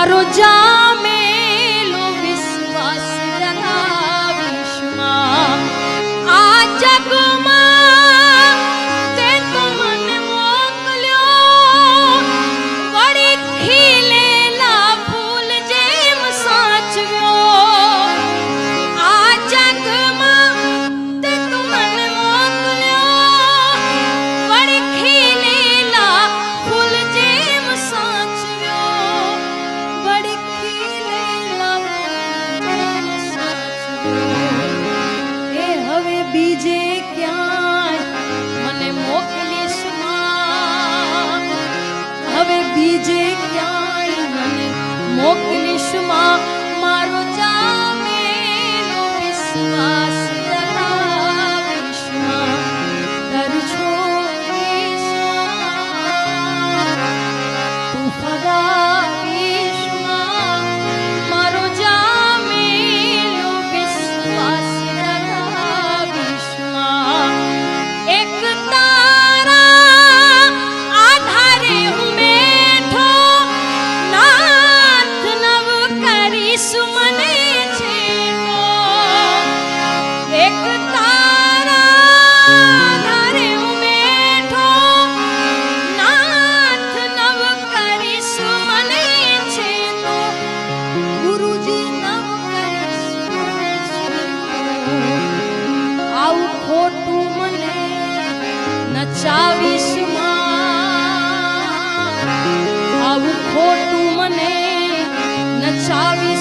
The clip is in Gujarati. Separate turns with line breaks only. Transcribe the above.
তোমারও যা બીજે ક્યાં મને મોકલીશમાં? હવે બીજે ક્યાં મને મોકલીશમાં? sorry